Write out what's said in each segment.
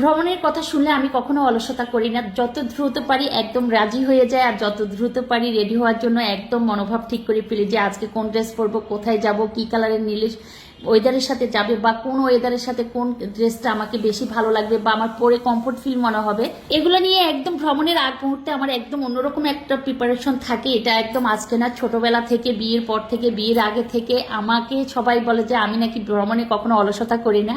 ভ্রমণের কথা শুনলে আমি কখনো অলসতা করি না। যত দ্রুত পারি একদম রাজি হয়ে যায় আর যত দ্রুত পারি রেডি হওয়ার জন্য একদম মনোভাব ঠিক করে ফেলি যে আজকে কোন ড্রেস পরবো, কোথায় যাব, কি কালারের নিলে ওয়েদারের সাথে যাবে বা কোন ওয়েদারের সাথে কোন ড্রেসটা আমাকে বেশি ভালো লাগবে বা আমার পরে কমফোর্ট ফিল মনে হবে। এগুলো নিয়ে একদম ভ্রমণের আগ মুহূর্তে আমার একদম অন্যরকম একটা প্রিপারেশন থাকে। এটা একদম আজকে না ছোটবেলা থেকে, বিয়ের পর থেকে, বিয়ের আগে থেকে। আমাকে সবাই বলে যে আমি নাকি ভ্রমণে কখনো অলসতা করি না।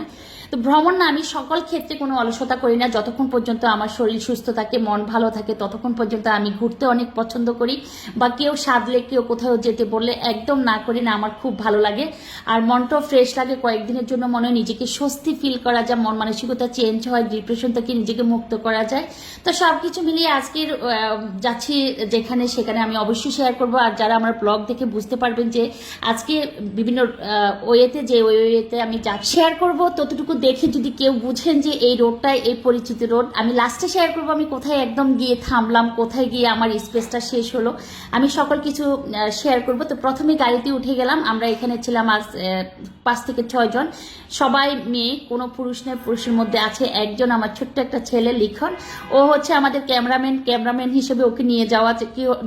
তো ভ্রমণ না, আমি সকল ক্ষেত্রে কোনো অলসতা করি না। যতক্ষণ পর্যন্ত আমার শরীর সুস্থ থাকে, মন ভালো থাকে, ততক্ষণ পর্যন্ত আমি ঘুরতে অনেক পছন্দ করি। বা কেউ সাদলে কেউ কোথাও যেতে বললে একদম না করি না, আমার খুব ভালো লাগে। আর মনটাও ফ্রেশ লাগে, কয়েকদিনের জন্য মনে নিজেকে স্বস্তি ফিল করা যায়, মন মানসিকতা চেঞ্জ হয় ডিপ্রেশন থেকে নিজেকে মুক্ত করা যায়। তো সব কিছু মিলিয়ে আজকের যাচ্ছি যেখানে, সেখানে আমি অবশ্যই শেয়ার করব। আর যারা আমার ব্লগ দেখে বুঝতে পারবেন যে আজকে বিভিন্ন ওয়েতে, যে ওয়েতে আমি যা শেয়ার করব, ততটুকু দেখে যদি কেউ বুঝেন যে এই রোডটাই এই পরিচিত রোড, আমি লাস্টে শেয়ার করব, আমি কোথায় একদম গিয়ে থামলাম, কোথায় গিয়ে আমার স্পেসটা শেষ হলো। আমি সকল কিছু শেয়ার করব। তো প্রথমে গাড়িতে উঠে গেলাম, আমরা এখানে ছিলাম আজ পাঁচ থেকে ছয় জন। সবাই মেয়ে, কোনো পুরুষ নেই, পুরুষের মধ্যে আছে একজন আমার ছোট্ট একটা ছেলে লিখন। ও হচ্ছে আমাদের ক্যামেরাম্যান ক্যামেরাম্যান হিসেবে ওকে নিয়ে যাওয়া।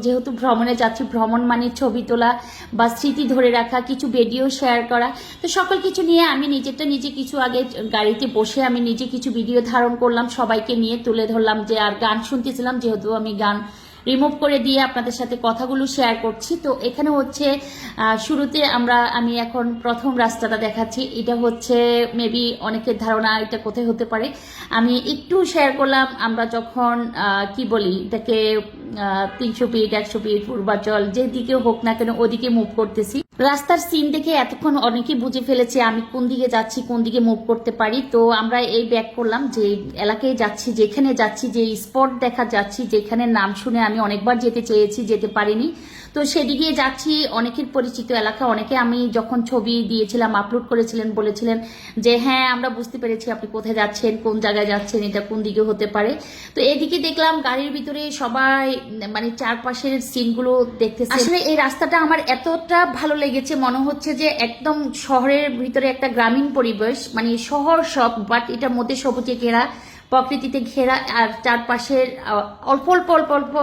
যেহেতু ভ্রমণে যাচ্ছি, ভ্রমণ মানে ছবি তোলা বা স্মৃতি ধরে রাখা, কিছু ভিডিও শেয়ার করা। তো সকল কিছু নিয়ে আমি নিজেরটা নিজে কিছু আগে গাড়িতে বসে আমি নিজে কিছু ভিডিও ধারণ করলাম, সবাইকে নিয়ে তুলে ধরলাম যে আর গান শুনতেছিলাম, যেহেতু আমি গান রিমুভ করে দিয়ে আপনাদের সাথে কথাগুলো শেয়ার করছি। তো এখানে হচ্ছে শুরুতে আমরা, আমি এখন প্রথম রাস্তাটা দেখাচ্ছি। এটা হচ্ছে মেবি অনেকের ধারণা এটা কোথায় হতে পারে। আমি একটু শেয়ার করলাম, আমরা যখন কি বলি, এটাকে তিনশো ফিট একশো ফিট পূর্বাচল, যেদিকে হোক না কেন ওদিকে মুভ করতেছি। রাস্তার সিন দেখে এতক্ষণ অনেকে বুঝে ফেলেছে আমি কোন দিকে যাচ্ছি, কোন দিকে মুভ করতে পারি। তো আমরা এই ব্যাক করলাম যে এলাকায় যাচ্ছি, যেখানে যাচ্ছি, যে স্পট দেখা যাচ্ছি, যেখানে নাম শুনে আমি অনেকবার যেতে চেয়েছি, যেতে পারিনি। তো সেদিকে যাচ্ছি, অনেকের পরিচিত এলাকা, অনেকে আমি যখন ছবি দিয়েছিলাম আপলোড করেছিলেন, বলেছিলেন যে হ্যাঁ আমরা বুঝতে পেরেছি আপনি কোথায় যাচ্ছেন, কোন জায়গায় যাচ্ছেন, এটা কোন দিকে হতে পারে। তো এদিকে দেখলাম গাড়ির ভিতরে সবাই মানে চারপাশের সিনগুলো দেখতে আসলে এই রাস্তাটা আমার এতটা ভালো লেগেছে, মনে হচ্ছে যে একদম শহরের ভিতরে একটা গ্রামীণ পরিবেশ মানে শহর সব বাট এটার মধ্যে সবুজে ঘেরা। প্রকৃতিতে ঘেরা আর চারপাশের অল্প অল্প অল্প অল্প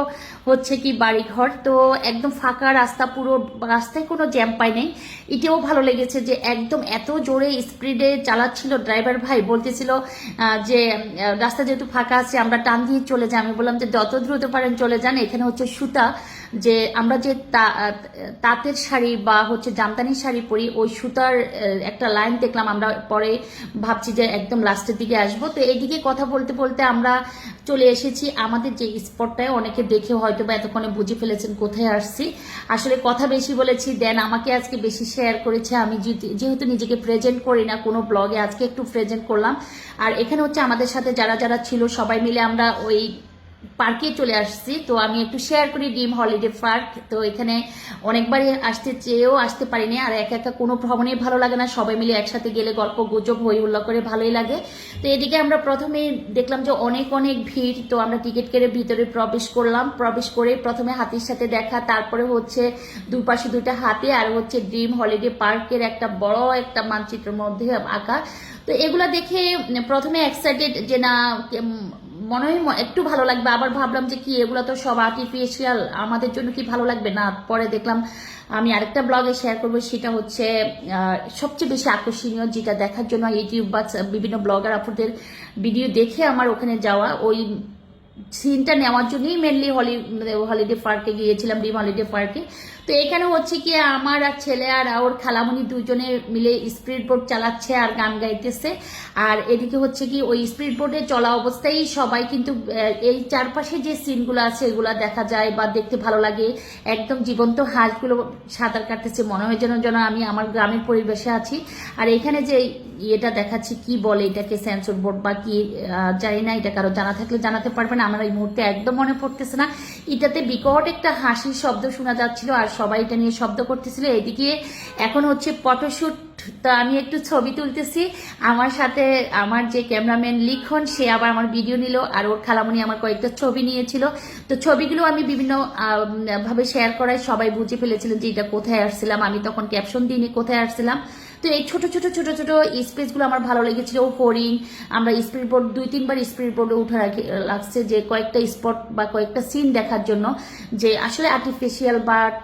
হচ্ছে কি বাড়িঘর। তো একদম ফাঁকা রাস্তা, পুরো রাস্তায় কোনো জ্যাম পাই নেই। এটাও ভালো লেগেছে যে একদম এত জোরে স্পিডে চালাচ্ছিল ড্রাইভার ভাই, বলতেছিল যে রাস্তা যেহেতু ফাঁকা আছে, আমরা টান দিয়ে চলে যাই। আমি বললাম যে, যত দ্রুত পারেন চলে যান, এখানে হচ্ছে সুতা। যে আমরা যে তাঁতের শাড়ি বা হচ্ছে জামদানির শাড়ি পরি, ওই সুতার একটা লাইন দেখলাম আমরা পরে ভাবছি যে একদম লাস্টের দিকে আসব। তো এইদিকে কথা বলতে বলতে আমরা চলে এসেছি আমাদের যে স্পটটায় অনেকে দেখে হয়তো বা এতক্ষণে বুঝে ফেলেছেন কোথায় আসছি। আসলে কথা বেশি বলেছি, দেন আমাকে আজকে বেশি শেয়ার করেছে। আমি যেহেতু নিজেকে প্রেজেন্ট করি না কোনো ব্লগে আজকে একটু প্রেজেন্ট করলাম। আর এখানে হচ্ছে আমাদের সাথে যারা যারা ছিল, সবাই মিলে আমরা ওই পার্কে চলে আসছি। তো আমি একটু শেয়ার করি ডিম হলিডে পার্ক তো এখানে অনেকবারই আসতে চেয়েও আসতে পারিনি। আর একা একা কোনো ভ্রমণে ভালো লাগে না। সবাই মিলে একসাথে গেলে গল্প, গুজব, হই হুল্লা করে ভালোই লাগে। তো এদিকে আমরা প্রথমে দেখলাম যে অনেক অনেক ভিড়। তো আমরা টিকিট কেটে ভিতরে প্রবেশ করলাম। প্রবেশ করে প্রথমে হাতির সাথে দেখা। তারপরে হচ্ছে দুপাশে দুইটা হাতি আর হচ্ছে ড্রিম হলিডে পার্কের একটা বড় একটা মানচিত্রের মধ্যে আঁকা। তো এগুলা দেখে প্রথমে এক্সাইটেড যে না মনে হয় একটু ভালো লাগবে। আবার ভাবলাম যে কি, এগুলো তো সব আর্টিফিশিয়াল আমাদের জন্য কি ভালো লাগবে? না, পরে দেখলাম আমি আরেকটা ব্লগে শেয়ার করব, সেটা হচ্ছে সবচেয়ে বেশি আকর্ষণীয় যেটা দেখার জন্য ইউটিউব বা বিভিন্ন ব্লগার আপুদের ভিডিও দেখে আমার ওখানে যাওয়া। ওই সিনটা নেওয়ার জন্যই মেনলি হলি হলিডে পার্কে গিয়েছিলাম ডিম হলিডে পার্কে। তো এখানে হচ্ছে কি, আমার আর ছেলে আর ওর খালামণি দুজনে মিলে স্পিড বোট চালাচ্ছে আর গান গাইতেছে। আর এদিকে হচ্ছে কি, ওই স্পিড বোটে চলা অবস্থায় সবাই কিন্তু এই চারপাশে যে সিনগুলো আছে, এগুলো দেখা যায় বা দেখতে ভালো লাগে। একদম জীবন্ত হাঁসগুলো সাঁতার কাটতেছে, মনে হয় যেন যেন আমি আমার গ্রামের পরিবেশে আছি। আর এখানে যে ইয়েটা দেখাচ্ছি, কি বলে এটাকে সেন্সর বোর্ড বা কি জানি না, এটা কারও জানা থাকলে জানাতে পারবেন। আমার এই মুহূর্তে একদম মনে পড়তেছে না। এটাতে বিকট একটা হাসির শব্দ শোনা যাচ্ছিল, আর সবাই এটা নিয়ে শব্দ করতেছিল। এদিকে এখন হচ্ছে ফটোশ্যুট তো আমি একটু ছবি তুলতেছি। আমার সাথে আমার যে ক্যামেরাম্যান লিখন, সে আবার আমার ভিডিও নিল আর ওর খালামনি আমার কয়েকটা ছবি নিয়েছিল। তো ছবিগুলো আমি বিভিন্ন ভাবে শেয়ার করায় সবাই বুঝে ফেলেছিলেন যে এটা কোথায় আসছিলাম। আমি তখন ক্যাপশন দিইনি কোথায় আসছিলাম। তো এই ছোট ছোট ছোট ছোট স্পেসগুলো আমার ভালো লেগেছিল। হরিণ আমরা স্পিড বোর্ড দুই, তিনবার স্পিড বোর্ডে উঠে রাখি লাগছে যে কয়েকটা স্পট বা কয়েকটা সিন দেখার জন্য যে আসলে আর্টিফিশিয়াল বাট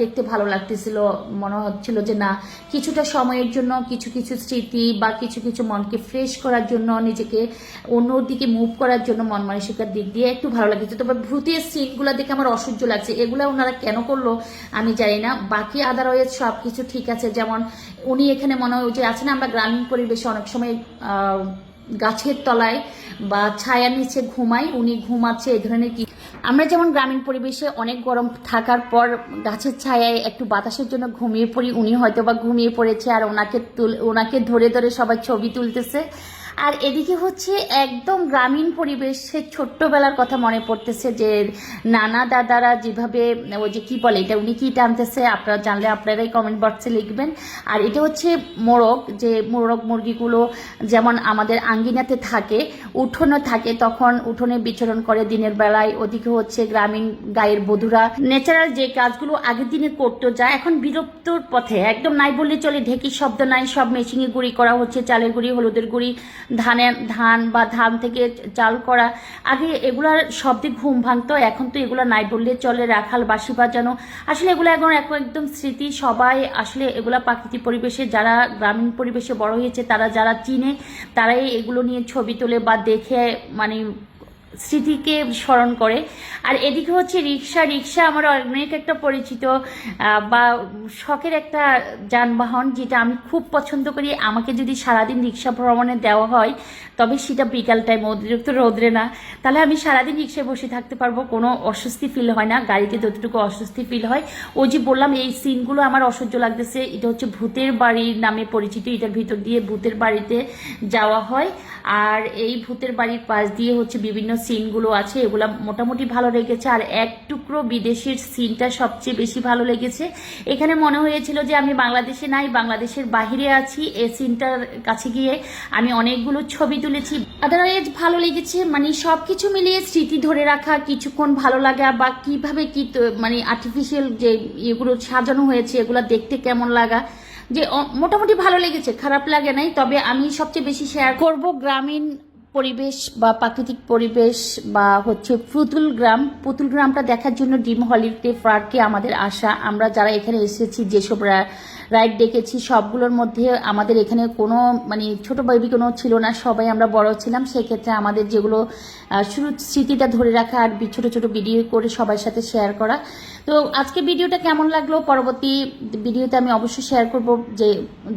দেখতে ভালো লাগতেছিল। মনে হচ্ছিল যে না, কিছুটা সময়ের জন্য কিছু কিছু স্মৃতি বা কিছু কিছু মনকে ফ্রেশ করার জন্য, নিজেকে অন্যদিকে মুভ করার জন্য মন মানসিকার দিক দিয়ে একটু ভালো লাগছে। তবে ভূতের সিনগুলো দেখে আমার অসহ্য লাগছে। এগুলো ওনারা কেন করল আমি জানি না। বাকি আদারওয়াইজ সব কিছু ঠিক আছে। যেমন উনি এখানে মনে হয় যে আছে না আমরা গ্রামীণ পরিবেশে অনেক সময় গাছের তলায় বা ছায়ার নিচে ঘুমাই, উনি ঘুমাচ্ছে এ ধরনের কি। আমরা যেমন গ্রামীণ পরিবেশে অনেক গরম থাকার পর গাছের ছায়ায় একটু বাতাসের জন্য ঘুমিয়ে পড়ি, উনি হয়তো বা ঘুমিয়ে পড়েছে আর ওনাকে তুল, ওনাকে ধরে ধরে সবাই ছবি তুলতেছে। আর এদিকে হচ্ছে একদম গ্রামীণ পরিবেশে ছোট্টবেলার কথা মনে পড়তেছে যে নানা দাদারা যেভাবে, ওই যে কি বলে এটা, উনি কী টানতেছে আপনারা জানলে আপনারাই কমেন্ট বক্সে লিখবেন। আর এটা হচ্ছে মোরগ, যে মোরগ মুরগিগুলো যেমন আমাদের আঙ্গিনাতে থাকে, উঠোনে থাকে, তখন উঠোনে বিচরণ করে দিনের বেলায়। ওদিকে হচ্ছে গ্রামীণ গায়ের বধুরা ন্যাচারাল যে কাজগুলো আগের দিনে করতো, যা এখন বিরক্তর পথে, একদম নাই বললে চলে, ঢেকির শব্দ নাই, সব মেশিনে গুঁড়ি করা হচ্ছে, চালের গুঁড়ি, হলুদের গুঁড়ি ধানের ধান বা ধান থেকে চাল করা। আগে এগুলার শব্দে ঘুম ভাঙতো, এখন তো এগুলো নাই বললে চলে। রাখাল বাসি বাজানো। আসলে এগুলো এখন একদম স্মৃতি। সবাই আসলে এগুলা প্রাকৃতিক পরিবেশে যারা গ্রামীণ পরিবেশে বড় হয়েছে, তারা যারা চিনে, তারাই এগুলো নিয়ে ছবি তোলে বা দেখে মানে স্মৃতিকে স্মরণ করে। আর এদিকে হচ্ছে রিক্সা। রিক্সা আমার অনেক একটা পরিচিত বা শখের একটা যানবাহন যেটা আমি খুব পছন্দ করি। আমাকে যদি সারাদিন রিক্সা ভ্রমণে দেওয়া হয়, তবে সেটা বিকাল টাইম অতিরিক্ত রোদ্রে না। তাহলে আমি সারাদিন রিক্সায় বসে থাকতে পারব, কোনো অস্বস্তি ফিল হয় না। গাড়িতে যতটুকু অস্বস্তি ফিল হয়, ওই যে বললাম, এই সিনগুলো আমার অসহ্য লাগতেছে। এটা হচ্ছে ভূতের বাড়ির নামে পরিচিত। এটার ভিতর দিয়ে ভূতের বাড়িতে যাওয়া হয়। আর এই ভূতের বাড়ির পাশ দিয়ে হচ্ছে বিভিন্ন সিনগুলো আছে, এগুলা মোটামুটি ভালো লেগেছে। আর এক টুকরো বিদেশের সিনটা সবচেয়ে বেশি ভালো লেগেছে। এখানে মনে হয়েছিল যে আমি বাংলাদেশে নাই, বাংলাদেশের বাহিরে আছি। এই সিনটার কাছে গিয়ে আমি অনেকগুলো ছবি তুলেছি। আদারওয়াইজ ভালো লেগেছে মানে সব কিছু মিলিয়ে স্মৃতি ধরে রাখা, কিছুক্ষণ ভালো লাগা বা কীভাবে কি মানে আর্টিফিশিয়াল যে এগুলো সাজানো হয়েছে, এগুলো দেখতে কেমন লাগা। যে মোটামুটি ভালো লেগেছে, খারাপ লাগে নাই, তবে আমি সবচেয়ে বেশি শেয়ার করব গ্রামীণ পরিবেশ বা প্রাকৃতিক পরিবেশ বা হচ্ছে পুতুল গ্রাম। পুতুল গ্রামটা দেখার জন্য ডিম হলিডে পার্কে আমাদের আসা। আমরা যারা এখানে এসেছি, যেসব রাইড দেখেছি, সবগুলোর মধ্যে আমাদের এখানে কোনো মানে ছোট বেবি কোনো ছিল না, সবাই আমরা বড় ছিলাম, সেক্ষেত্রে আমাদের যেগুলো শুরু স্মৃতিটা ধরে রাখা আর ছোটো, ছোট ভিডিও করে সবার সাথে শেয়ার করা। তো আজকে ভিডিওটা কেমন লাগল? পরবর্তী ভিডিওতে আমি অবশ্যই শেয়ার করব যে,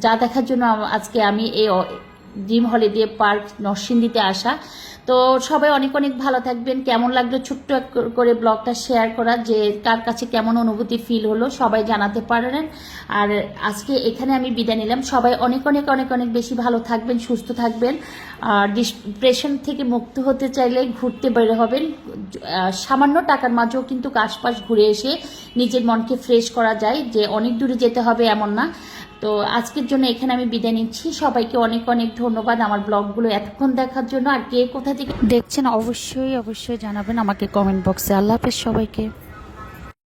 যা দেখার জন্য আজকে আমি এই ড্রিম হলিডে পার্ক নরসিংদীতে আসা। তো সবাই অনেক অনেক ভালো থাকবেন। কেমন লাগল ছোট্ট করে ব্লগটা শেয়ার করা? যে কার কাছে কেমন অনুভূতি ফিল হলো সবাই জানাতে পারেন। আর আজকে এখানে আমি বিদায় নিলাম। সবাই অনেক অনেক অনেক অনেক বেশি ভালো থাকবেন, সুস্থ থাকবেন। আর ডিপ্রেশন থেকে মুক্ত হতে চাইলে ঘুরতে বের হবেন। সামান্য টাকার মাঝেও কিন্তু আশপাশ ঘুরে এসে নিজের মনকে ফ্রেশ করা যায়। যে অনেক দূরে যেতে হবে এমন না। তো আজকের জন্য এখানে আমি বিদায় নিচ্ছি। সবাইকে অনেক অনেক ধন্যবাদ আমার ব্লগগুলো এতক্ষণ দেখার জন্য। আর কে কোথা থেকে দেখছেন, অবশ্যই অবশ্যই জানাবেন আমাকে কমেন্ট বক্সে। আল্লাহ হাফেজ সবাইকে।